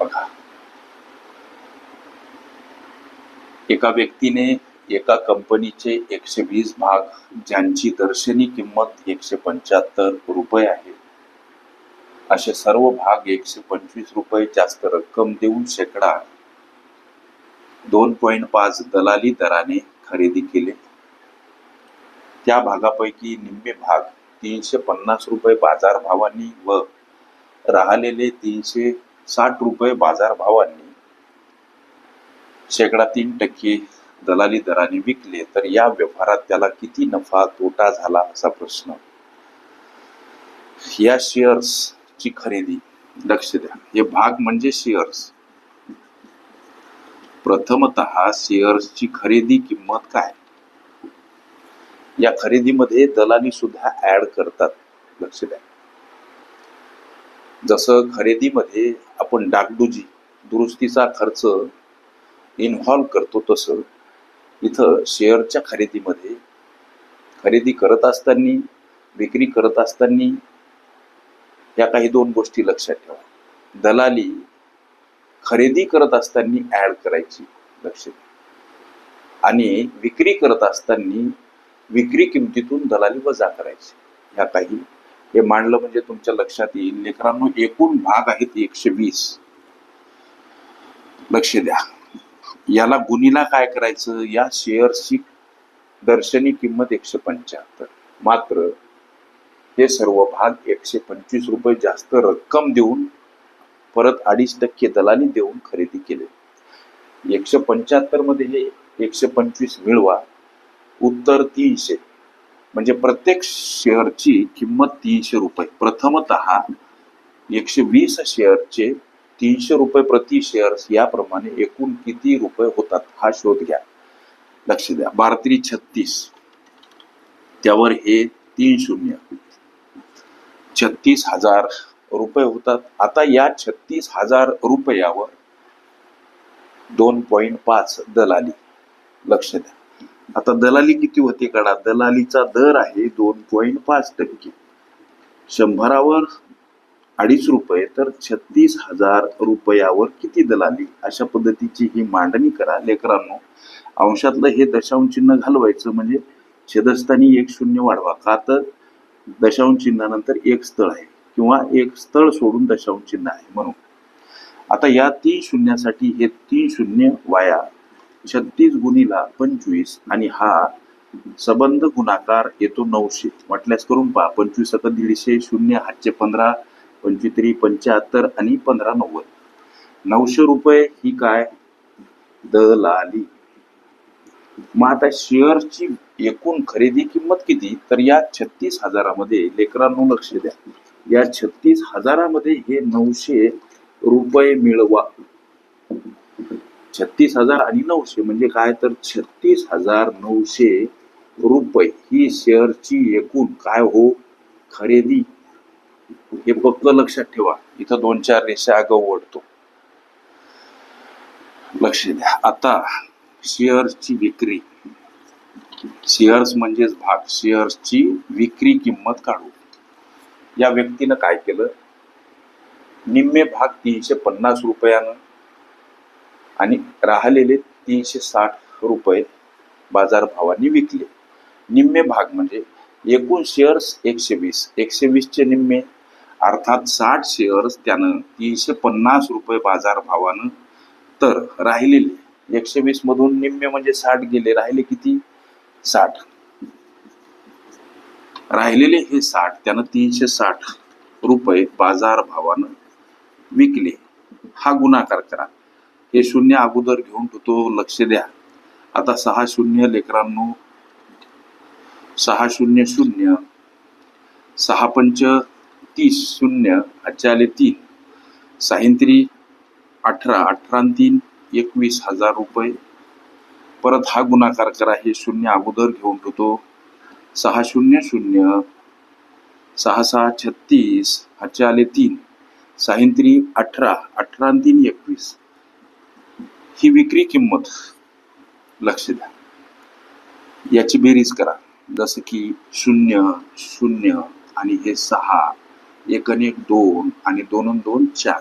बघा. एका व्यक्तीने एका कंपनीचे एकशे वीस भाग ज्यांची दर्शनी किंमत एकशे पंच्याहत्तर रुपये आहे असे सर्व भाग एकशे पंचवीस रुपये जास्त रक्कम देऊन शेकडा दोन पॉईंट पाच दलाली दराने खरेदी केले. त्या भागापैकी निम्मे भाग तीनशे पन्नास रुपये बाजार भावानी व राहिलेले तीनशे साठ रुपये बाजारभावांनी शेकडा तीन टक्के दलाली दराने विकले तर या व्यवहारात त्याला किती नफा तोटा झाला असा प्रश्न. या शेअर्स ची खरेदी लक्ष द्या. हे भाग म्हणजे शेअर्स प्रथमत शेअर्सची खरेदी किंमत काय? या खरेदीमध्ये दलाली सुद्धा ऍड करतात. लक्ष द्या. जसं खरेदीमध्ये आपण डागडुजी दुरुस्तीचा खर्च इन्व्हॉल्व करतो तसं इथं शेअरच्या खरेदीमध्ये खरेदी करत असताना विक्री करत असताना या काही दोन गोष्टी लक्षात ठेवा. दलाली खरेदी करत असताना ॲड करायची लक्ष आणि विक्री करत असताना विक्री किमतीतून दलाली वजा करायची. ह्या काही हे मांडलं म्हणजे तुमच्या लक्षात येईल. लेकरांनो एकूण भाग आहेत एकशे वीस. लक्ष द्या. याला गुणीला काय करायचं? या शेअर्सची दर्शनी किंमत एकशे पंच्याहत्तर. मात्र हे सर्व भाग एकशे पंचवीस रुपये जास्त रक्कम देऊन परत अडीच टक्के दलाली देऊन खरेदी केले. एकशे पंच्याहत्तरमध्ये हे एकशे पंचवीस मिळवा. उत्तर तीनशे. म्हणजे प्रत्येक शेअरची किंमत तीनशे रुपये. प्रथमत एकशे वीस शेअरचे तीनशे रुपये प्रति शेअर्स याप्रमाणे एकूण किती रुपये होतात हा शोध घ्या. लक्ष द्या. बारत्री छत्तीस. त्यावर हे तीन शून्य. छत्तीस हजार रुपये होतात. आता या छत्तीस हजार रुपयावर दोन पॉईंट पाच दलाली. लक्ष द्या. आता दलाली किती होते काढा? दलालीचा दर आहे दोन पॉईंट पाच टक्के. शंभरावर अडीच रुपये तर छत्तीस हजार रुपयावर किती दलाली? अशा पद्धतीची ही मांडणी करा. लेकरांनो अंशातलं हे दशांश चिन्ह घालवायचं म्हणजे छेदस्थानी एक शून्य वाढवा. का तर दशांश चिन्हानंतर एक स्थळ आहे किंवा एक स्थळ सोडून दशांश चिन्ह आहे म्हणून. आता या तीन शून्यासाठी हे तीन शून्य वाया. छत्तीस गुणीला पंचवीस आणि हा सबंध गुणाकार येतो नऊशे. म्हटल्यास करून पहा पंचवीस सतत दीडशे शून्य हातचे पंधरा पंचवीतरी पंच्याहत्तर आणि पंधरा नव्वद. नऊशे रुपये ही काय? दलाली. मग आता शेअरची एकूण खरेदी किंमत किती? तर या छत्तीस हजारामध्ये लेकरांनो लक्ष द्या. या छत्तीस हजारामध्ये हे नऊशे रुपये मिळवा. छत्तीस हजार आणि नऊशे. म्हणजे काय? तर छत्तीस हजार नऊशे रुपये ही शेअरची एकूण काय हो? खरेदी. हे फक्त लक्षात ठेवा. इथं दोन चार रेषा आगाऊ ओढतो. लक्ष द्या. आता शेअर्सची विक्री. शेअर्स म्हणजेच भाग. शेअर्सची विक्री किंमत काढू. या व्यक्तीनं काय केलं? निम्मे भाग तीनशे पन्नास रुपयानं आणि राहिलेले तीनशे साठ रुपये बाजारभावाने विकले. निम्मे भाग म्हणजे एकूण शेअर्स एकशे वीस. एकशे वीसचे निम्मे. अर्थात साठ शेअर्स त्यानं तीनशे पन्नास रुपये बाजारभावानं तर राहिलेले. एकशे वीस मधून निम्मे म्हणजे साठ गेले. राहिले किती? साठ. राहिलेले हे साठ त्यानं तीनशे साठ रुपये बाजारभावानं विकले. हा गुणाकार करा. हे शून्य अगोदर घेऊन ठेवतो लक्ष द्या. आता सहा शून्य लेकरांनो सहा शून्य शून्य सहा पंच तीस शून्य आजचे आले तीन साहिंत्री अठरा अठरा तीन एकवीस हजार रुपये. परत हा गुणाकार करा हे शून्य अगोदर घेऊन ठेवतो. सहा शून्य शून्य सहा सहा छत्तीस हाचे आले तीन साहिंत्री अठरा अठरा तीन एकवीस. ही विक्री किंमत लक्ष द्या. याची बेरीज करा. जसं की शून्य शून्य आणि हे सहा एक आणि एक दोन आणि दोन दोन चार.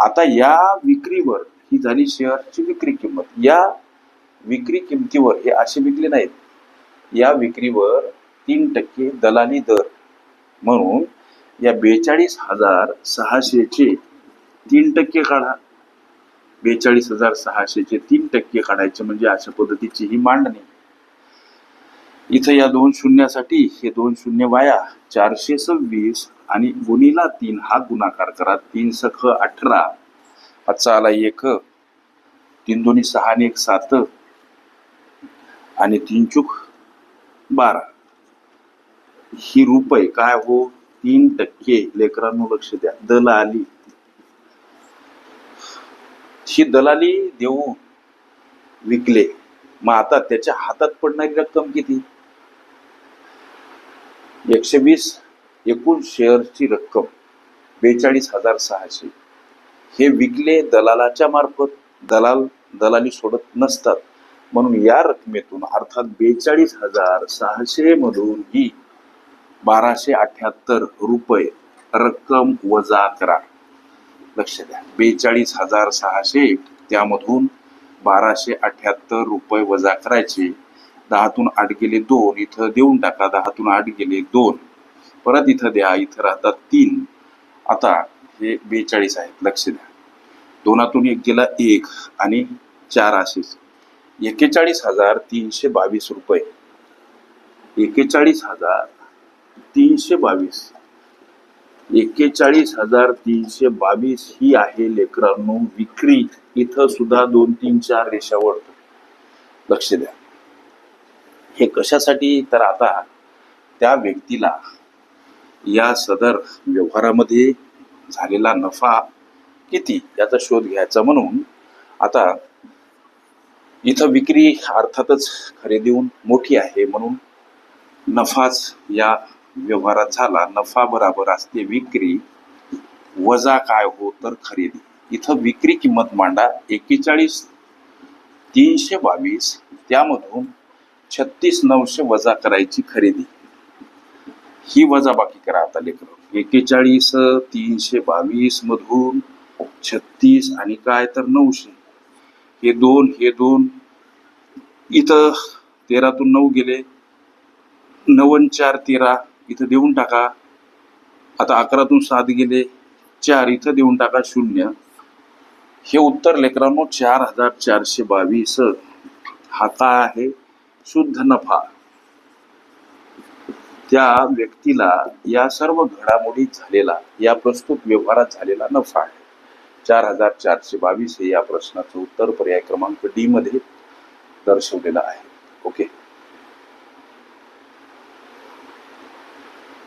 आता या विक्रीवर ही झाली शेअरची विक्री किंमत. या विक्री किमतीवर हे असे विकले नाहीत. या विक्रीवर तीन टक्के दलाली दर. म्हणून या बेचाळीस हजार सहाशेचे तीन टक्के काढा. बेचाळीस हजार सहाशेचे तीन टक्के काढायचे म्हणजे अशा पद्धतीची ही मांडणी. इथं या दोन शून्यासाठी हे दोन शून्य वाया चारशे सव्वीस आणि गुणीला तीन हा गुणाकार करा. तीन सख अठरा पाचचा आला एक तीन दोन्ही सहा आणि एक सात आणि तीन चूक बारा. ही रुपये काय हो? तीन टक्के. लेकरांनो लक्ष द्या. दलाली. ही दलाली देऊन विकले. मग आता त्याच्या हातात पडणारी रक्कम किती? एकशे वीस एकूण शेअरची रक्कम बेचाळीस हजार सहाशे. हे विकले दलालाच्या मार्फत. दलाल दलाली सोडत नसतात. म्हणून या रकमेतून अर्थात बेचाळीस हजार सहाशे मधून ही बाराशे अठ्याहत्तर रुपये रक्कम वजा करा. लक्ष द्या. बेचाळीस हजार सहाशे त्यामधून बाराशे अठ्याहत्तर रुपये वजा करायचे. दहातून आठ गेले दोन इथं देऊन टाका. दहातून आठ गेले दोन. परत इथं द्या इथं राहतात तीन. आता हे बेचाळीस आहेत लक्ष द्या. दोनातून एक गेला एक आणि चार असेच. एक्केचाळीस हजार तीनशे बावीस रुपये. एक्केचाळीस हजार तीनशे बावीस. एक्केचाळीस हजार तीनशे बावीस ही आहे लेकरांनो विक्री. इथं सुद्धा दोन तीन चार रेषावर लक्ष द्या. हे कशासाठी? तर आता त्या व्यक्तीला या सदर व्यवहारामध्ये झालेला नफा किती याचा शोध घ्यायचा म्हणून आता इथं विक्री अर्थातच खरेदीहून मोठी आहे म्हणून नफाच या व्यवहारात झाला नफा बराबर असते विक्री वजा काय हो तर खरेदी. इथं विक्री किंमत मांडा एक्केचाळीस तीनशे बावीस त्यामधून छत्तीस नऊशे वजा करायची खरेदी. ही वजा बाकी करा आता लेकर. एकेचाळीस तीनशे बावीस मधून छत्तीस आणि काय तर नऊशे. हे दोन हे दोन. इथं तेरातून नऊ गेले. नवन चार तेरा. इथं देऊन टाका. आता अकरातून सात गेले चार इथं देऊन टाका शून्य. हे उत्तर लेकरांनो चार हजार चारशे बावीस. हा काय आहे? शुद्ध नफा. त्या व्यक्तीला या सर्व घडामोडी झालेला या प्रस्तुत व्यवहारात झालेला नफा आहे. चार हजार चारशे बावीस हे या प्रश्नाचं उत्तर पर्याय क्रमांक डी मध्ये दर्शवलेलं आहे. ओके?